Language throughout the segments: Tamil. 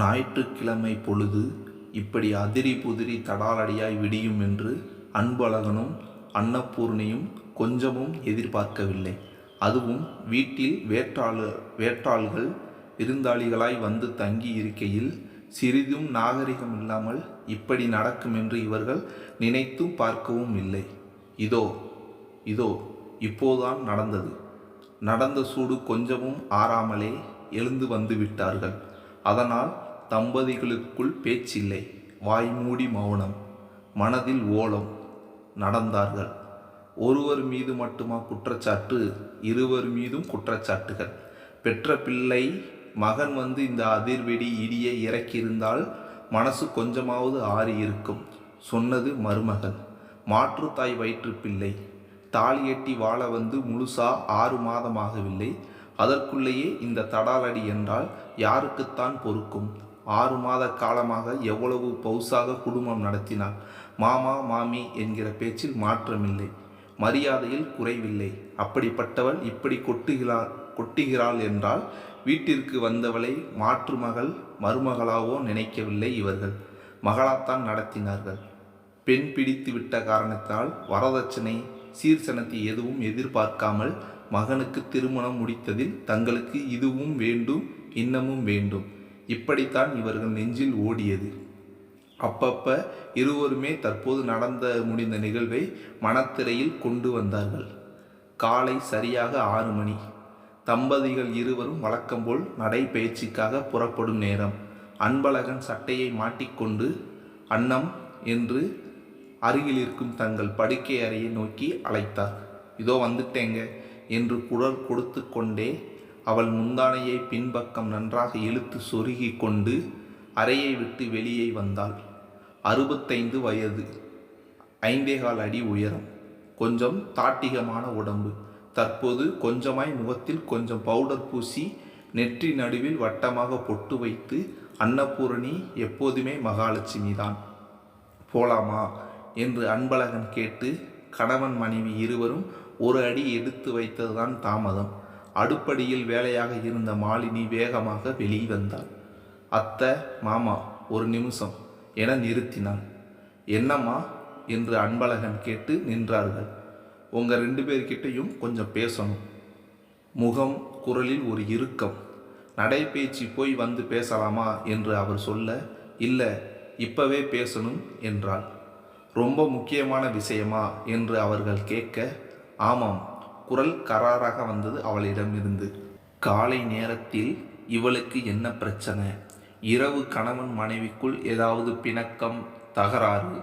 ஞாயிற்றுக்கிழமை பொழுது இப்படி அதிரி புதிரி தடாலடியாய் விடியும் என்று அன்பழகனும் அன்னபூர்ணியும் கொஞ்சமும் எதிர்பார்க்கவில்லை. அதுவும் வீட்டில் வேற்றாளு வேற்றாள்கள் விருந்தாளிகளாய் வந்து தங்கி இருக்கையில் சிறிதும் நாகரிகம் இல்லாமல் இப்படி நடக்கும் என்று இவர்கள் நினைத்தும் பார்க்கவும் இல்லை. இதோ இதோ இப்போதான் நடந்தது. நடந்த சூடு கொஞ்சமும் ஆறாமலே எழுந்து வந்து விட்டார்கள். அதனால் தம்பதிகளுக்குள் பேச்சில்லை. வாய் மூடி மௌனம். மனதில் ஓலம். நடந்தார்கள். ஒருவர் மீது மட்டுமா குற்றச்சாட்டு? இருவர் மீதும் குற்றச்சாட்டுகள். பெற்ற பிள்ளை மகன் வந்து இந்த அதிர்வெடி இடியை இறக்கியிருந்தால் மனசு கொஞ்சமாவது ஆறி இருக்கும் சொன்னது மருமகள் மாற்றுத்தாய் வயிற்று பிள்ளை. தாலி எட்டி வாழ வந்து முழுசா ஆறு மாதமாகவில்லை அதற்குள்ளேயே இந்த தடாலடி என்றால் யாருக்குத்தான் பொறுக்கும்? ஆறு மாத காலமாக எவ்வளவு பௌசாக குடும்பம் நடத்தினார். மாமா மாமி என்கிற பேச்சில் மாற்றமில்லை. மரியாதையில் குறைவில்லை. அப்படிப்பட்டவள் இப்படி கொட்டுகிறாள் கொட்டுகிறாள் என்றால் வீட்டிற்கு வந்தவளை மாற்று மகள் மருமகளாவோ நினைக்கவில்லை இவர்கள். மகளாத்தான் நடத்தினார்கள். பெண் பிடித்து விட்ட காரணத்தால் வரதட்சணை சீர்சனத்தை எதுவும் எதிர்பார்க்காமல் மகனுக்கு திருமணம் முடித்ததில் தங்களுக்கு இதுவும் வேண்டும் இன்னமும் வேண்டும். இப்படித்தான் இவர்கள் நெஞ்சில் ஓடியது. அப்பப்ப இருவருமே தற்போது நடந்த முடிந்த நிகழ்வை மனத்திரையில் கொண்டு வந்தார்கள். காலை சரியாக ஆறு மணி. தம்பதிகள் இருவரும் வழக்கம்போல் நடைபயிற்சிக்காக புறப்படும் நேரம். அன்பழகன் சட்டையை மாட்டிக்கொண்டு அன்னம் என்று அருகில் இருக்கும் தங்கள் படுக்கை அறையை நோக்கி அழைத்தார். இதோ வந்துட்டேங்க என்று குரல் கொடுத்து கொண்டே அவள் முந்தானையை பின்பக்கம் நன்றாக இழுத்து சொருகி கொண்டு அறையை விட்டு வெளியே வந்தாள். அறுபத்தைந்து வயது ஐந்தேகால் அடி உயரம் கொஞ்சம் தாட்டிகமான உடம்பு. தற்போது கொஞ்சமாய் முகத்தில் கொஞ்சம் பவுடர் பூசி நெற்றி நடுவில் வட்டமாக பொட்டு வைத்து அன்னபூரணி எப்போதுமே மகாலட்சுமி தான் போலாமா? என்று அன்பழகன் கேட்டு கணவன் மனைவி இருவரும் ஒரு அடி எடுத்து வைத்ததுதான் தாமதம். அடுப்படியில் வேலையாக இருந்த மாலினி வேகமாக வெளியே வந்தாள். அத்தை மாமா ஒரு நிமிஷம் என நிறுத்தினாள். என்னம்மா? என்று அன்பழகன் கேட்டு நின்றார்கள். உங்கள் ரெண்டு பேர்கிட்டையும் கொஞ்சம் பேசணும். முகம் குரலில் ஒரு இறுக்கம். நடைபேச்சு போய் வந்து பேசலாமா? என்று அவர் சொல்ல இல்லை இப்பவே பேசணும் என்றாள். ரொம்ப முக்கியமான விஷயமா? என்று அவர்கள் கேட்க ஆமாம் குரல் கராராக வந்தது அவளிடமிருந்து. காலை நேரத்தில் இவளுக்கு என்ன பிரச்சனை? இரவு கணவன் மனைவிக்குள் ஏதாவது பிணக்கம் தகராறு?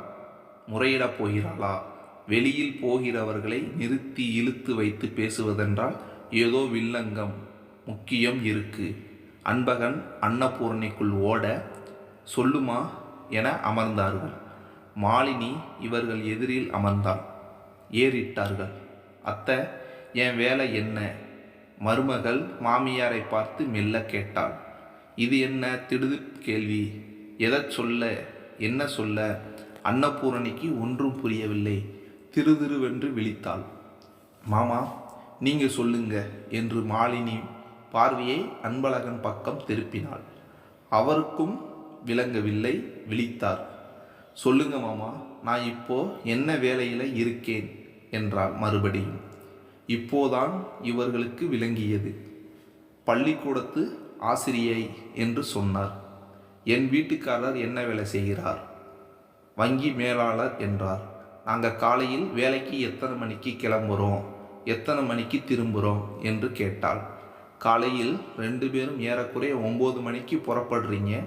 முறையிடப் போகிறாளா? வெளியில் போகிறவர்களை நிறுத்தி இழுத்து வைத்து பேசுவதென்றால் ஏதோ வில்லங்கம் முக்கியம் இருக்கு. அன்பகன் அன்னபூரணிக்குள் ஓட சொல்லுமா என அமர்ந்தார்கள். மாலினி இவர்கள் எதிரில் அமர்ந்தாள். ஏறிட்டார்கள். அத்தை என் வேலை என்ன? மருமகள் மாமியாரை பார்த்து மெல்ல கேட்டாள். இது என்ன திடுது கேள்வி? எதை சொல்ல? என்ன சொல்ல? அன்னபூரணிக்கு ஒன்றும் புரியவில்லை. திருதிருவென்று விழித்தாள். மாமா நீங்கள் சொல்லுங்க என்று மாலினி பார்வையை அன்பழகன் பக்கம் திருப்பினாள். அவருக்கும் விளங்கவில்லை விழித்தார். சொல்லுங்க மாமா நான் இப்போ என்ன வேலையில் இருக்கேன்? என்றாள் மறுபடியும். இப்போதான் இவர்களுக்கு விளங்கியது. பள்ளிக்கூடத்து ஆசிரியை என்று சொன்னார். என் வீட்டுக்காரர் என்ன வேலை செய்கிறார்? வங்கி மேலாளர் என்றார். நாங்கள் காலையில் வேலைக்கு எத்தனை மணிக்கு கிளம்புறோம்? எத்தனை மணிக்கு திரும்புகிறோம் என்று கேட்டாள். காலையில் ரெண்டு பேரும் ஏறக்குறைய ஒம்பது மணிக்கு புறப்படுறீங்க.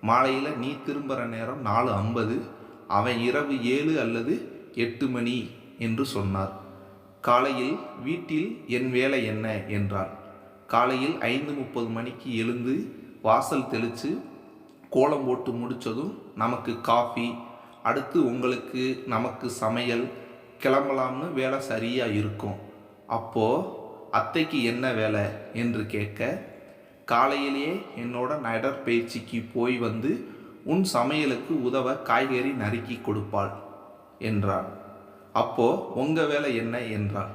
மாலையில் நீ திரும்புகிற நேரம் நாலு ஐம்பது. அவன் இரவு ஏழு அல்லது எட்டு மணி என்று சொன்னார். காலையில் வீட்டில் என் வேலை என்ன? என்றார் காலையில் ஐந்து முப்பது மணிக்கு எழுந்து வாசல் தெளித்து கோலம் போட்டு முடித்ததும் நமக்கு காஃபி அடுத்து உங்களுக்கு நமக்கு சமையல் கிளம்பலாம்னு வேலை சரியாக இருக்கும். அப்போது அத்தைக்கு என்ன வேலை? என்று கேட்க காலையிலேயே என்னோட நடைப்பயிற்சிக்கு போய் வந்து உன் சமையலுக்கு உதவ காய்கறி நறுக்கி கொடுப்பாள் என்றாள். அப்போ உங்க வேலை என்ன என்றார்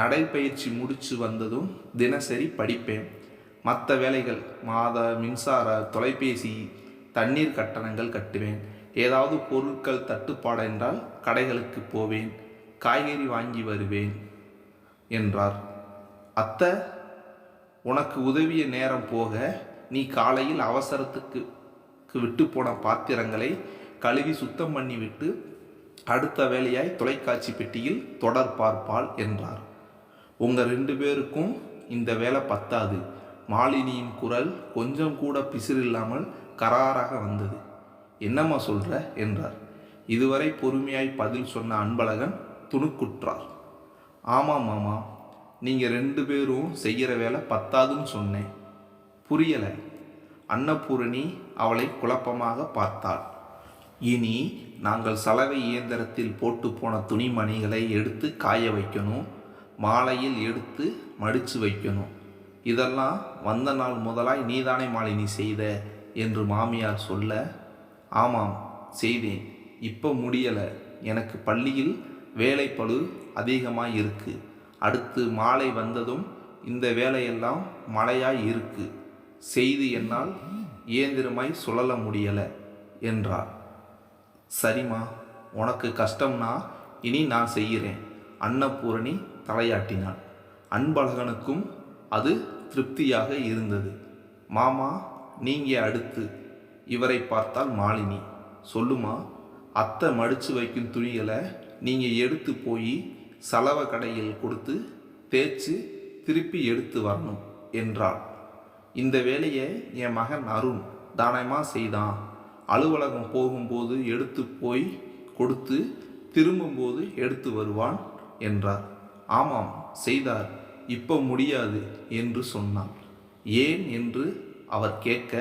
நடைப்பயிற்சி முடிச்சு வந்ததும் தினசரி படிப்பேன். மற்ற வேலைகள் மாத மின்சார தொலைபேசி தண்ணீர் கட்டணங்கள் கட்டுவேன். ஏதாவது பொருட்கள் தட்டுப்பாடு என்றால் கடைகளுக்கு போவேன். காய்கறி வாங்கி வருவேன் என்றார். அத்தை உனக்கு உதவிய நேரம் போக நீ காலையில் அவசரத்துக்கு விட்டு போன பாத்திரங்களை கழுவி சுத்தம் பண்ணிவிட்டு அடுத்த வேலையாய் தொலைக்காட்சி பெட்டியில் தொடர் பார்ப்பாள் என்றார். உங்கள் ரெண்டு பேருக்கும் இந்த வேலை பத்தாது. மாலினியின் குரல் கொஞ்சம் கூட பிசிறில்லாமல் கராராக வந்தது. என்னம்மா சொல்கிற என்றார். இதுவரை பொறுமையாய் பதில் சொன்ன அன்பழகன் துணுக்குற்றார். ஆமாம் மாமா நீங்கள் ரெண்டு பேரும் செய்கிற வேலை பத்தாதுன்னு சொன்னேன். புரியலை. அன்னபூரணி அவளை குழப்பமாக பார்த்தாள். இனி நாங்கள் சலவை இயந்திரத்தில் போட்டு போன துணிமணிகளை எடுத்து காய வைக்கணும் மாலையில் எடுத்து மடித்து வைக்கணும். இதெல்லாம் வந்த நாள் முதலாய் நீதானே மாலினி செய்த என்று மாமியார் சொல்ல ஆமாம் செய்தேன். இப்போ முடியலை. எனக்கு பள்ளியில் வேலைப்பழு அதிகமாக இருக்கு. அடுத்து மாலை வந்ததும் இந்த வேலையெல்லாம் மழையாய் இருக்கு. செய்து என்னால் இயந்திரமாய் சுழல முடியலை என்றார். சரிம்மா உனக்கு கஷ்டம்னா இனி நான் செய்கிறேன். அன்னபூரணி தலையாட்டினாள். அன்பழகனுக்கும் அது திருப்தியாக இருந்தது. மாமா நீங்கள் அடுத்து. இவரை பார்த்தால் மாலினி. சொல்லுமா அத்தை மடித்து வைக்கும் துணிகளை நீங்கள் எடுத்து போய் சலவை கடையில் கொடுத்து தேய்ச்சி திருப்பி எடுத்து வரணும் என்றாள். இந்த வேலையை என் மகன் அருண் தானமா செய்தான்? அலுவலகம் போகும்போது எடுத்து போய் கொடுத்து திரும்பும்போது எடுத்து வருவான் என்றார். ஆமாம் செய்தார். இப்போ முடியாது என்று சொன்னான். ஏன் என்று அவர் கேட்க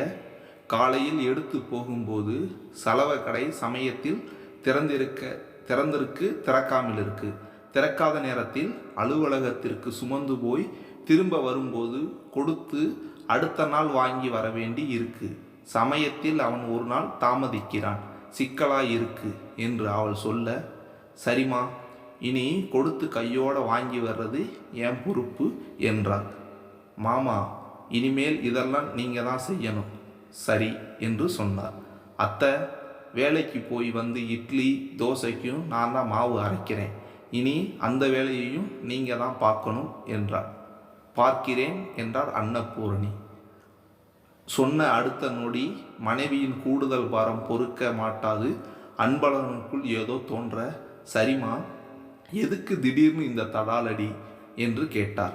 காலையில் எடுத்து போகும்போது சலவை கடை சமயத்தில் திறந்திருக்க திறந்திருக்கு திறக்காமல் இருக்கு. திறக்காத நேரத்தில் அலுவலகத்திற்கு சுமந்து போய் திரும்ப வரும்போது கொடுத்து அடுத்த நாள் வாங்கி வர வேண்டி இருக்குது சமயத்தில் அவன் ஒரு நாள் தாமதிக்கிறான். சிக்கலாய் இருக்கு என்று அவள் சொல்ல சரிம்மா இனி கொடுத்து கையோட வாங்கி வர்றது என் பொறுப்பு என்றார் மாமா இனிமேல் இதெல்லாம் நீங்கள் தான் செய்யணும். சரி என்று சொன்னார் அத்தை வேலைக்கு போய் வந்து இட்லி தோசைக்கும் நான் தான் மாவு அரைக்கிறேன். இனி அந்த வேலையையும் நீங்கள் தான் பார்க்கணும் என்றார் பார்க்கிறேன் என்றார் அன்னபூரணி. சொன்ன அடுத்த நொடி மனைவியின் கூடுதல் பாரம் பொறுக்க மாட்டாது. அன்பழகனுக்குள் ஏதோ தோன்ற சரிமா எதுக்கு திடீர்னு இந்த தடாலடி? என்று கேட்டார்.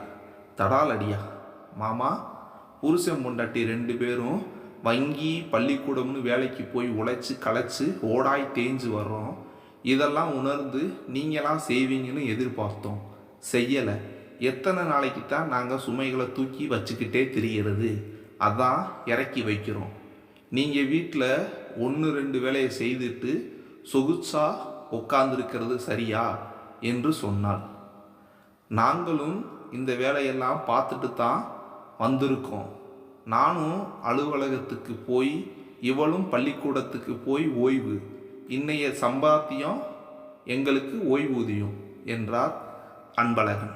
தடாலடியா? மாமா புருஷன் பொண்டாட்டி ரெண்டு பேரும் வங்கி பள்ளிக்கூடம்னு வேலைக்கு போய் உழைச்சி களைச்சி ஓடாய் தேஞ்சு வர்றோம். இதெல்லாம் உணர்ந்து நீங்களாம் செய்வீங்கன்னு எதிர்பார்த்தோம். செய்யலை. எத்தனை நாளைக்கு தான் நாங்கள் சுமைகளை தூக்கி வச்சுக்கிட்டே திரிகிறது அதான் இறக்கி வைக்கிறோம். நீங்கள் வீட்டில் ஒன்று ரெண்டு வேலையை செய்துட்டு சொகுச்சா உட்கார்ந்துருக்கிறது சரியா? என்று சொன்னாள் நாங்களும் இந்த வேலையெல்லாம் பார்த்துட்டு தான் வந்திருக்கோம். நானும் அலுவலகத்துக்கு போய் இவளும் பள்ளிக்கூடத்துக்கு போய் ஓய்வு. இன்னைய சம்பாத்தியம் எங்களுக்கு ஓய்வூதியம் என்றார் அன்பழகன்.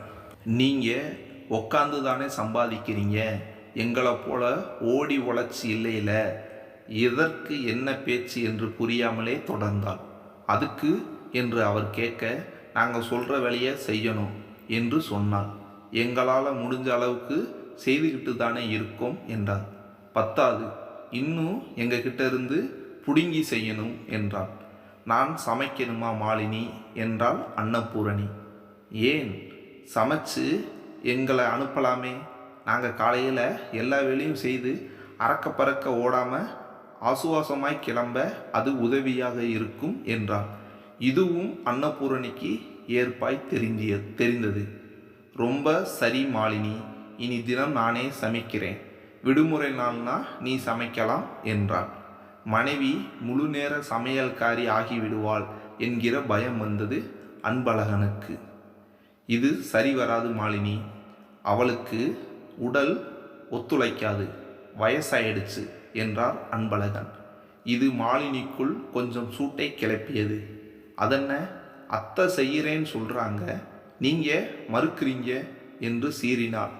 நீங்கள் உக்காந்து தானே சம்பாதிக்கிறீங்க? எங்களை போல ஓடி உழைச்சி இல்லையில இதற்கு என்ன பேச்சு என்று புரியாமலே தொடர்ந்தாள். அதுக்கு என்று அவர் கேட்க நாங்கள் சொல்கிற வேலையை செய்யணும் என்று சொன்னாள். எங்களால் முடிஞ்ச அளவுக்கு செய்துக்கிட்டு தானே இருக்கோம் என்றார் பத்தாது இன்னும் எங்ககிட்ட இருந்து புடுங்கி செய்யணும் என்றாள். நான் சமைக்கணுமா மாலினி? என்றாள் அன்னபூரணி. ஏன்? சமைச்சு எங்களை அனுப்பலாமே நாங்கள் காலையில் எல்லா வேலையும் செய்து அறக்க பறக்க ஓடாமல் ஆசுவாசமாய் கிளம்ப அது உதவியாக இருக்கும் என்றார் இதுவும் அன்னபூரணிக்கு ஏற்பாய் தெரிந்திய தெரிந்தது. ரொம்ப சரி மாலினி இனி தினம் நானே சமைக்கிறேன். விடுமுறை நாள்னா நீ சமைக்கலாம் என்றாள் மனைவி முழு நேர சமையல்காரி ஆகிவிடுவாள் என்கிற பயம் வந்தது அன்பழகனுக்கு. இது சரி வராது மாலினி. அவளுக்கு உடல் ஒத்துழைக்காது. வயசாயிடுச்சு என்றார் அன்பழகன். இது மாலினிக்குள் கொஞ்சம் சூட்டை கிளப்பியது. அதென்ன? அத்தை செய்கிறேன்னு சொல்கிறாங்க நீங்கள் மறுக்கிறீங்க? என்று சீறினார்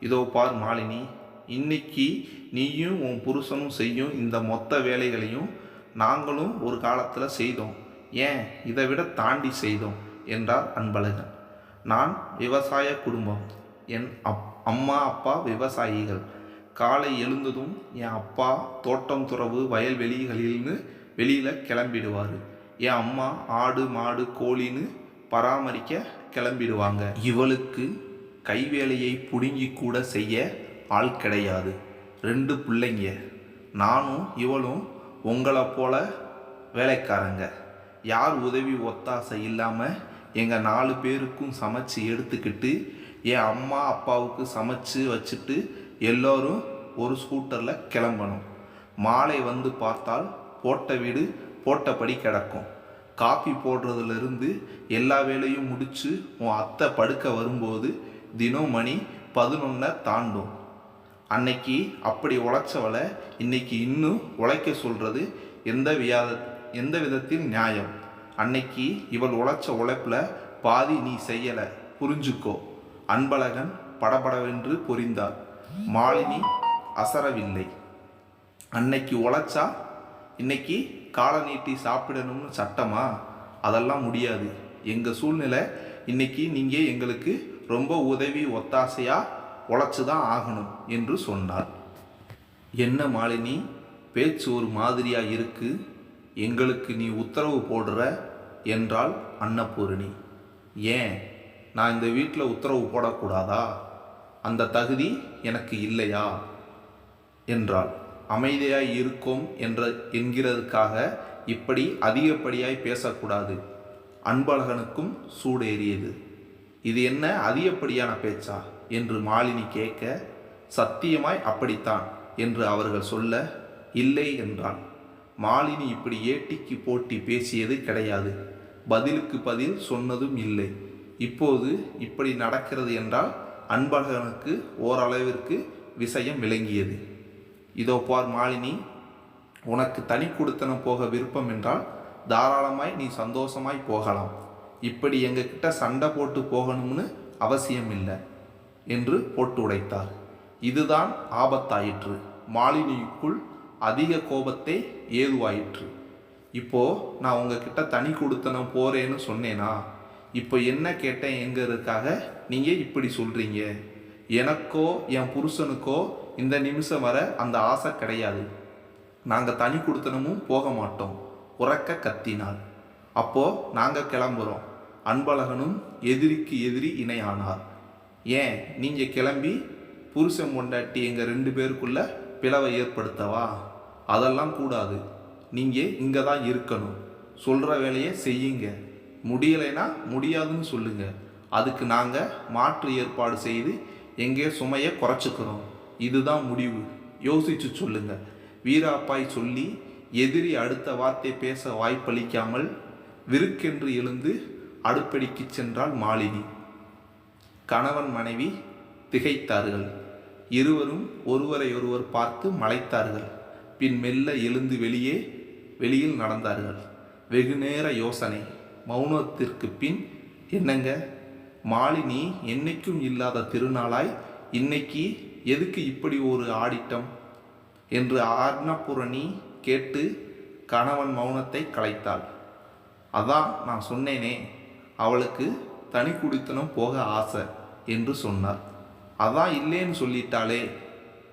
இதோ பார் மாலினி இன்னைக்கு நீயும் உன் புருஷனும் செய்யும் இந்த மொத்த வேலைகளையும் நாங்களும் ஒரு காலத்தில் செய்தோம். ஏன்? இதை விட தாண்டி செய்தோம் என்றார் அன்பழகன். நான் விவசாய குடும்பம். என் அப் அம்மா அப்பா விவசாயிகள். காலை எழுந்ததும் என் அப்பா தோட்டம் துறவு வயல்வெளிகளில்னு வெளியில் கிளம்பிடுவார். என் அம்மா ஆடு மாடு கோழின்னு பராமரிக்க கிளம்பிடுவாங்க. இவளுக்கு கைவேலையை புடுங்கி கூட செய்ய ஆள் கிடையாது. ரெண்டு பிள்ளைங்க. நானும் இவளும் உங்களை போல வேலைக்காரங்க. யார் உதவி ஒத்தாசை இல்லாமல் எங்கள் நாலு பேருக்கும் சமைச்சு எடுத்துக்கிட்டு என் அம்மா அப்பாவுக்கு சமைச்சு வச்சுட்டு எல்லோரும் ஒரு ஸ்கூட்டரில் கிளம்பணும். மாலை வந்து பார்த்தால் போட்ட வீடு போட்டபடி கிடக்கும். காப்பி போடுறதுலேருந்து எல்லா வேலையும் முடித்து உன் அத்தை படுக்க வரும்போது தினம் மணி பதினொன்றை தாண்டும். அன்னைக்கு அப்படி உழைச்சவளை இன்னைக்கு இன்னும் உழைக்க சொல்கிறது எந்த வியாத எந்த விதத்தில் நியாயம்? அன்னைக்கு இவள் உழைச்ச உழைப்பில் பாதி நீ செய்யலை. புரிஞ்சுக்கோ. அன்பழகன் படபடவென்று பொரிந்தார் மாலினி அசரவில்லை. அன்னைக்கு உழைச்சா இன்னைக்கு காலை நீட்டி சாப்பிடணும்னு சட்டமா? அதெல்லாம் முடியாது. எங்கள் சூழ்நிலை இன்னைக்கு நீங்கள் எங்களுக்கு ரொம்ப உதவி ஒத்தாசையாக உழைச்சி தான் ஆகணும் என்று சொன்னார். என்ன மாலினி பேச்சு ஒரு மாதிரியாக இருக்கு? எங்களுக்கு நீ உத்தரவு போடுற என்றாள் அன்னபூரணி. ஏன்? நான் இந்த வீட்டில் உத்தரவு போடக்கூடாதா? அந்த தகுதி எனக்கு இல்லையா? என்றாள். அமைதியாய் இருக்கும் என்ற என்கிறதுக்காக இப்படி அதிகப்படியாய் பேசக்கூடாது. அன்பழகனுக்கும் சூடேறியது. இது என்ன அதிகப்படியான பேச்சா? என்று மாலினி கேட்க சத்தியமாய் அப்படித்தான் என்று அவர்கள் சொல்ல இல்லை என்றான் மாலினி இப்படி ஏட்டிக்கு போட்டி பேசியது கிடையாது. பதிலுக்கு பதில் சொன்னதும் இல்லை. இப்போது இப்படி நடக்கிறது என்றால் அன்பழகனுக்கு ஓரளவிற்கு விஷயம் விளங்கியது. இதோ பார் மாலினி உனக்கு தனி கொடுத்தனம் போக விருப்பம் என்றால் தாராளமாய் நீ சந்தோஷமாய் போகலாம். இப்படி எங்ககிட்ட சண்டை போட்டு போகணும்னு அவசியம் இல்லை என்று போட்டு உடைத்தார். இதுதான் ஆபத்தாயிற்று. மாலினிக்குள் அதிக கோபத்தை ஏதுவாயிற்று. இப்போ நான் உங்ககிட்ட தனி கொடுத்தனம் போறேன்னு சொன்னேனா? இப்போ என்ன கேட்டேன் எங்கிறதுக்காக நீங்கள் இப்படி சொல்கிறீங்க எனக்கோ என் புருஷனுக்கோ இந்த நிமிஷம் வர அந்த ஆசை கிடையாது. நாங்கள் தனி கொடுத்தனமும் போக மாட்டோம். உறக்க கத்தினார் அப்போது நாங்கள் கிளம்புறோம். அன்பழகனும் எதிரிக்கு எதிரி இணையானார். ஏன்? நீங்கள் கிளம்பி புருஷன் பொண்டாட்டி எங்கள் ரெண்டு பேருக்குள்ள பிளவை ஏற்படுத்தவா? அதெல்லாம் கூடாது. நீங்கள் இங்கே தான் இருக்கணும். சொல்கிற வேலையை செய்யுங்க. முடியலைன்னா முடியாதுன்னு சொல்லுங்க. அதுக்கு நாங்கள் மாற்று ஏற்பாடு செய்து எங்கே சுமையை குறைச்சிக்கிறோம். இதுதான் முடிவு. யோசிச்சு சொல்லுங்க. வீராப்பாய் சொல்லி எதிரி அடுத்த வார்த்தை பேச வாய்ப்பளிக்காமல் விருக்கென்று எழுந்து அடுப்படிக்கு சென்றாள் மாலினி கணவன் மனைவி திகைத்தார்கள். இருவரும் ஒருவரை ஒருவர் பார்த்து மலைத்தார்கள். பின் மெல்ல எழுந்து வெளியே வெளியில் நடந்தார்கள். வெகுநேர யோசனை. மௌனத்திற்கு பின் என்னங்க? மாலினி என்னைக்கும் இல்லாத திருநாளாய் இன்னைக்கு எதுக்கு இப்படி ஒரு ஆடிட்டம்? என்று ஆர்ணபுரணி கேட்டு கணவன் மௌனத்தை கலைத்தாள். அதான் நான் சொன்னேனே அவளுக்கு தனி குடித்தனம் போக ஆசை என்று சொன்னார். அதான் இல்லைன்னு சொல்லிட்டாளே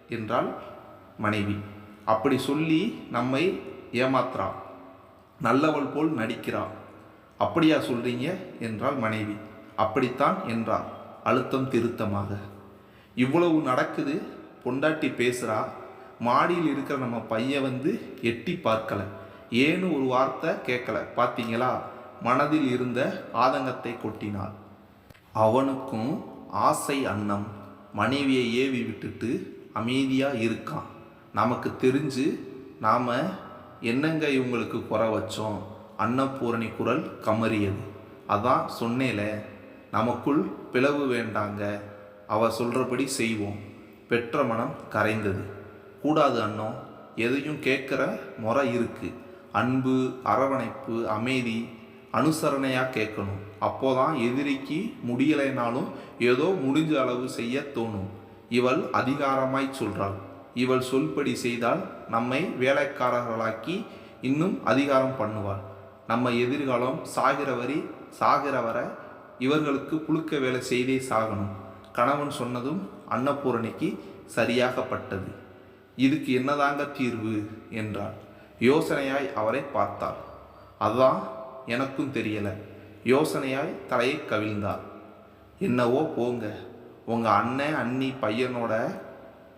என்றாள் மனைவி. அப்படி சொல்லி நம்மை ஏமாத்துறா. நல்லவள் போல் நடிக்கிறா. அப்படியா சொல்கிறீங்க என்றாள் மனைவி. அப்படித்தான் என்றார் அழுத்தம் திருத்தமாக. இவ்வளவு நடக்குது? பொண்டாட்டி பேசுகிறா மாடியில் இருக்கிற நம்ம பையன் வந்து எட்டி பார்க்கல. ஏன்னு ஒரு வார்த்தை கேட்கல. பார்த்தீங்களா மனதில் இருந்த ஆதங்கத்தை கொட்டினாள். அவனுக்கும் ஆசை அன்னம். மனைவியை ஏவி விட்டுட்டு அமைதியாக இருக்கான். நமக்கு தெரிஞ்சு நாம் என்னங்க இவங்களுக்கு குறை வச்சோம்? அன்னபூரணி குரல் கமறியது. அதான் சொன்னேல நமக்குள் பிளவு வேண்டாங்க. அவ சொல்கிறபடி செய்வோம். பெற்ற மனம் கரைந்தது. கூடாது அண்ணோ எதையும் கேட்குற முறை இருக்கு. அன்பு அரவணைப்பு அமைதி அனுசரணையாக கேட்கணும். அப்போதான் எதிரிக்கு முடியலைனாலும் ஏதோ முடிஞ்ச அளவு செய்ய தோணும். இவள் அதிகாரமாய் சொல்றாள். இவள் சொல்படி செய்தால் நம்மை வேலைக்காரர்களாக்கி இன்னும் அதிகாரம் பண்ணுவாள். நம்ம எதிர்காலம் சாகிற வரி சாகிற வர இவர்களுக்கு புழுக்க வேலை செய்தே சாகணும். கணவன் சொன்னதும் அன்னபூரணிக்கு சரியாகப்பட்டது. இதுக்கு என்னதாங்க தீர்வு? என்றாள். யோசனையாய் அவரை பார்த்தாள். அதான் எனக்கும் தெரியலை. யோசனையாய் தலையை கவிழ்ந்தார் என்னவோ போங்க. உங்கள் அண்ணன் அண்ணி பையனோட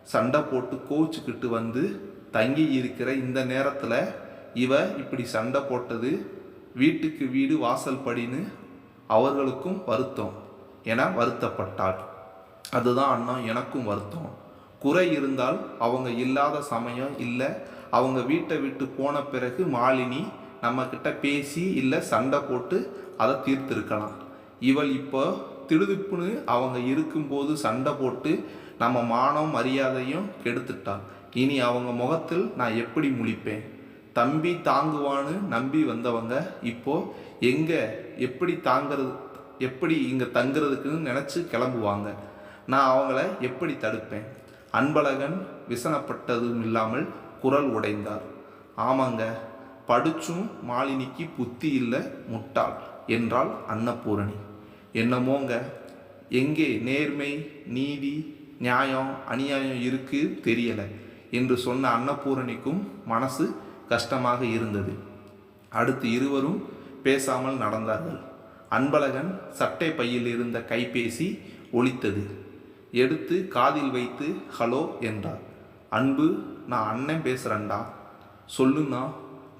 சண்டை போட்டு கோச்சுக்கிட்டு வந்து தங்கி இருக்கிற இந்த நேரத்தில் இவ இப்படி சண்டை போட்டது வீட்டுக்கு வீடு வாசல் படின்னு அவர்களுக்கும் வருத்தம். என வருத்தப்பட்டாள். அதுதான் அண்ணா எனக்கும் வருத்தம். குறை இருந்தால் அவங்க இல்லாத சமயம் இல்லை. அவங்க வீட்டை விட்டு போன பிறகு மாலினி நம்மக்கிட்ட பேசி இல்லை சண்டை போட்டு அதை தீர்த்திருக்கலாம். இவள் இப்போ திடுதிப்புன்னு அவங்க இருக்கும்போது சண்டை போட்டு நம்ம மானம் மரியாதையும் கெடுத்துட்டாள். இனி அவங்க முகத்தில் நான் எப்படி முழிப்பேன்? தம்பி தாங்குவான்னு நம்பி வந்தவங்க இப்போது எங்கே எப்படி தாங்கிறது எப்படி இங்கே தங்குறதுக்குன்னு நினச்சி கிளம்புவாங்க. நான் அவங்கள எப்படி தடுப்பேன்? அன்பழகன் விசனப்பட்டதும் இல்லாமல் குரல் உடைந்தார். ஆமாங்க படிச்சும் மாலினிக்கு புத்தி இல்லை முட்டாள் என்றாள் அன்னபூரணி. என்னமோங்க எங்கே நேர்மை நீதி நியாயம் அநியாயம் இருக்கு தெரியலை என்று சொன்ன அன்னபூரணிக்கும் மனசு கஷ்டமாக இருந்தது. அடுத்து இருவரும் பேசாமல் நடந்தார்கள். அன்பழகன் சட்டை பையில் இருந்த கைபேசி ஒலித்தது. எடுத்து காதில் வைத்து ஹலோ என்றார். அன்பு நான் அண்ணன் பேசுகிறேன்டா சொல்லுண்ணா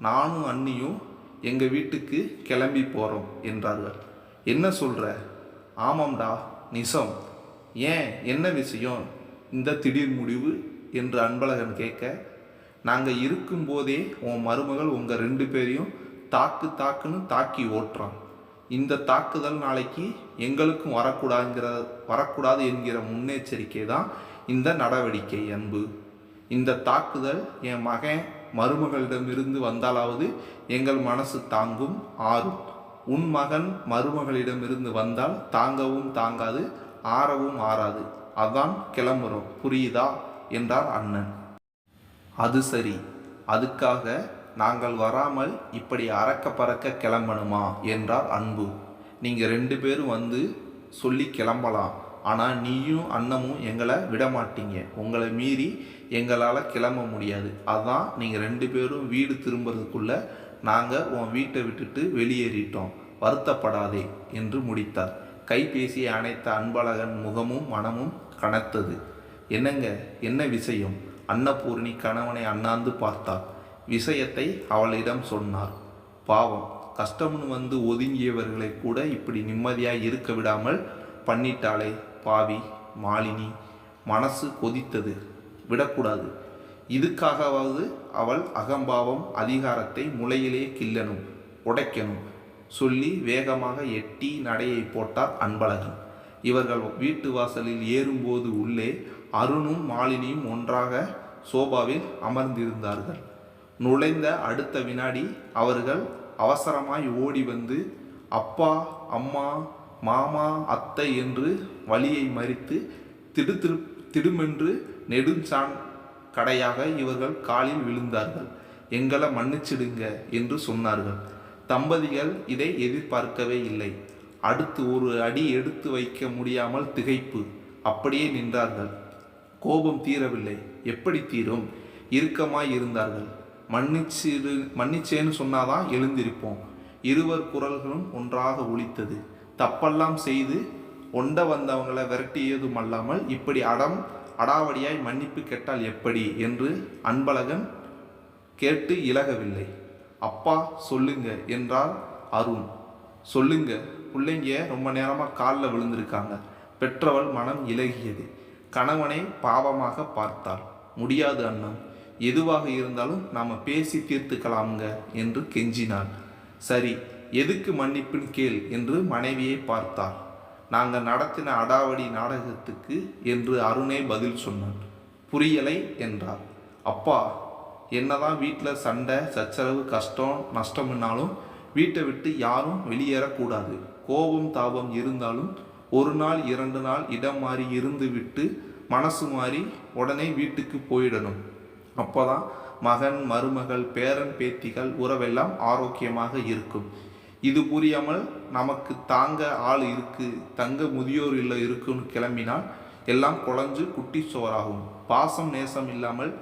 நானும் அண்ணியும் எங்கள் வீட்டுக்கு கிளம்பி போகிறோம் என்றார்கள். என்ன சொல்கிற ஆமாம்டா நிசம். ஏன்? என்ன விஷயம்? இந்த திடீர் முடிவு? என்று அன்பழகன் கேட்க நாங்கள் இருக்கும்போதே உன் மருமகள் உங்கள் ரெண்டு பேரையும் தாக்கு தாக்குன்னு தாக்கி ஓட்டுறான். இந்த தாக்குதல் நாளைக்கு எங்களுக்கும் வரக்கூடாதுங்கிற வரக்கூடாது என்கிற முன்னெச்சரிக்கை தான் இந்த நடவடிக்கை அன்பு. இந்த தாக்குதல் என் மகன் மருமகளிடமிருந்து வந்தாலாவது எங்கள் மனசு தாங்கும் ஆறும். உன் மகன் மருமகளிடமிருந்து வந்தால் தாங்கவும் தாங்காது ஆறவும் ஆறாது. அதான் கிளம்புறோம். புரியுதா? என்றார் அண்ணன். அது சரி. அதுக்காக நாங்கள் வராமல் இப்படி அறக்க பறக்க கிளம்பணுமா? என்றார் அன்பு. நீங்கள் ரெண்டு பேரும் வந்து சொல்லி கிளம்பலாம். ஆனால் நீயும் அண்ணமும் எங்களை விட மாட்டீங்க உங்களை மீறி எங்களால் கிளம்ப முடியாது. அதான் நீங்கள் ரெண்டு பேரும் வீடு திரும்புறதுக்குள்ள நாங்கள் உன் வீட்டை விட்டுட்டு வெளியேறிட்டோம். வருத்தப்படாதே என்று முடித்தார். கைபேசியை அணைத்த அன்பழகன் முகமும் மனமும் கனத்தது. என்னங்க? என்ன விஷயம்? அன்னபூர்ணி கணவனை அண்ணாந்து பார்த்தார் விஷயத்தை அவளிடம் சொன்னார் பாவம் கஷ்டம்னு வந்து ஒதுங்கியவர்களை கூட இப்படி நிம்மதியாக இருக்க விடாமல் பண்ணிட்டாளே பாவி மாலினி. மனசு கொதித்தது. விடக்கூடாது. இதுக்காகவாவது அவள் அகம்பாவம் அதிகாரத்தை முளையிலே கிள்ளணும் உடைக்கணும் சொல்லி வேகமாக எட்டி நடையை போட்டார் அன்பழகன். இவர்கள் வீட்டு வாசலில் ஏறும்போது உள்ளே அருணும் மாலினியும் ஒன்றாக சோபாவில் அமர்ந்திருந்தார்கள். நுழைந்த அடுத்த வினாடி அவர்கள் அவசரமாய் ஓடி வந்து அப்பா அம்மா மாமா அத்தை என்று வழியை மறித்து திடுத்திரு திடுமென்று நெடுஞ்சான் கடையாக இவர்கள் காலில் விழுந்தார்கள். எங்களை மன்னிச்சிடுங்க என்று சொன்னார்கள். தம்பதிகள் இதை எதிர்பார்க்கவே இல்லை. அடுத்து ஒரு அடி எடுத்து வைக்க முடியாமல் திகைப்பு. அப்படியே நின்றார்கள். கோபம் தீரவில்லை. எப்படி தீரும்? இறுக்கமாய் இருந்தார்கள். மன்னிச்சிரு மன்னிச்சேன்னு சொன்னாதான் எழுந்திருப்போம். இருவர் குரல்களும் ஒன்றாக ஒழித்தது தப்பெல்லாம் செய்து ஒண்ட வந்தவங்களை விரட்டியதும் அல்லாமல் இப்படி அடம் அடாவடியாய் மன்னிப்பு கேட்டால் எப்படி? என்று அன்பழகன் கேட்டு இலகவில்லை. அப்பா சொல்லுங்க என்றால் அருண். சொல்லுங்க. பிள்ளைங்க ரொம்ப நேரமாக காலில் விழுந்திருக்காங்க. பெற்றவள் மனம் இலகியது. கணவனை பாவமாக பார்த்தாள். முடியாது அண்ணா. எதுவாக இருந்தாலும் நாம் பேசி தீர்த்துக்கலாமுங்க என்று கெஞ்சினாள். சரி எதுக்கு மன்னிப்பின் கேள் என்று மனைவியை பார்த்தார் நாங்கள் நடத்தின அடாவடி நாடகத்துக்கு என்று அருணே பதில் சொன்னான். புரியலை என்றார் அப்பா என்னதான் வீட்டில் சண்டை சச்சரவு கஷ்டம் நஷ்டம்னாலும் வீட்டை விட்டு யாரும் வெளியேறக்கூடாது. கோபம் தாபம் இருந்தாலும் ஒரு நாள் இரண்டு நாள் இடம் மாறி இருந்துவிட்டு மனசு மாறி உடனே வீட்டுக்கு போயிடணும். அப்போதான் மகன் மருமகள் பேரன் பேத்திகள் உறவெல்லாம் ஆரோக்கியமாக இருக்கும். இது புரியாமல் நமக்கு தாங்க ஆள் இருக்குது தங்க முதியோர் இல்லை இருக்குன்னு கிளம்பினால் எல்லாம் குழஞ்சு குட்டி சோறாகும். பாசம் நேசம் இல்லாமல்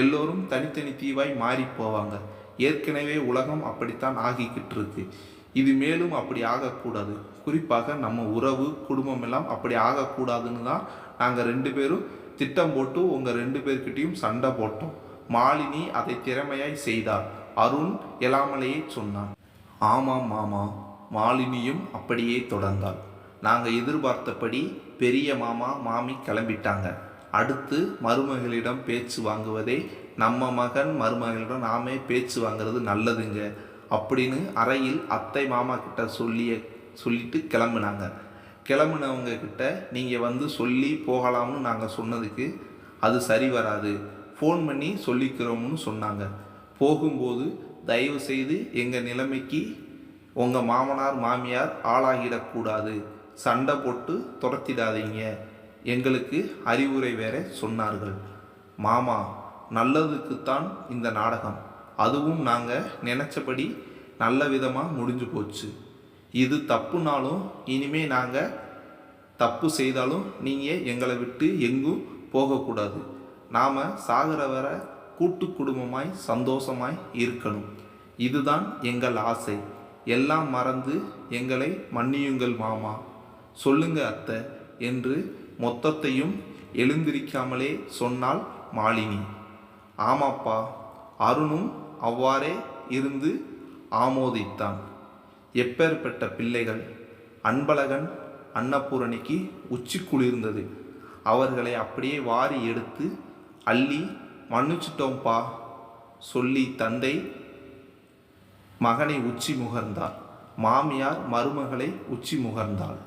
எல்லோரும் தனித்தனி தீவாய் மாறி போவாங்க. ஏற்கனவே உலகம் அப்படித்தான் ஆகிக்கிட்டு இருக்கு. இது மேலும் அப்படி ஆகக்கூடாது. குறிப்பாக நம்ம உறவு குடும்பம் எல்லாம் அப்படி ஆகக்கூடாதுன்னு தான் நாங்கள் ரெண்டு பேரும் திட்டம் போட்டு உங்கள் ரெண்டு பேர்கிட்டையும் சண்டை போட்டோம். மாலினி அதை திறமையாய் செய்தார் அருண் எலாமலையை சொன்னான். ஆமாம் மாமா மாலினியும் அப்படியே தொடர்ந்தாள். நாங்கள் எதிர்பார்த்தபடி பெரிய மாமா மாமி கிளம்பிட்டாங்க. அடுத்து மருமகளிடம் பேச்சு வாங்குவதே நம்ம மகன் மருமகளிடம் நாமே பேச்சு வாங்குறது நல்லதுங்க. அப்படின்னு அறையில் அத்தை மாமா கிட்ட சொல்லிய சொல்லிட்டு கிளம்புனாங்க. கிளம்புனவங்க கிட்ட நீங்கள் வந்து சொல்லி போகலாம்னு நாங்கள் சொன்னதுக்கு அது சரி வராது. ஃபோன் பண்ணி சொல்லிக்கிறோம்னு சொன்னாங்க. போகும்போது தயவு செய்து எங்கள் நிலைமைக்கு உங்கள் மாமனார் மாமியார் ஆளாகிடக்கூடாது சண்டை போட்டு துரத்திடாதீங்க. எங்களுக்கு அறிவுரை வேற சொன்னார்கள். மாமா நல்லதுக்குத்தான் இந்த நாடகம். அதுவும் நாங்கள் நினச்சபடி நல்ல விதமாக முடிஞ்சு போச்சு. இது தப்புனாலும் இனிமே நாங்கள் தப்பு செய்தாலும் நீங்கள் எங்களை விட்டு எங்கும் போகக்கூடாது. நாம் சாகிற வர கூட்டு குடும்பமாய் சந்தோஷமாய் இருக்கணும். இதுதான் எங்கள் ஆசை. எல்லாம் மறந்து எங்களை மன்னியுங்கள் மாமா. சொல்லுங்க அத்தை என்று மொத்தத்தையும் எழுந்திருக்காமலே சொன்னாள் மாலினி. ஆமாப்பா. அருணும் அவ்வாறே இருந்து ஆமோதித்தான். எப்பேற்பட்ட பிள்ளைகள் அன்பழகன் அன்னபூரணிக்கு உச்சி குளிர்ந்தது. அவர்களை அப்படியே வாரி எடுத்து அள்ளி மன்னிச்சிட்டோம்ப்பா சொல்லி தந்தை மகனை உச்சி முகர்ந்தார். மாமியார் மருமகளை உச்சி முகர்ந்தாள்.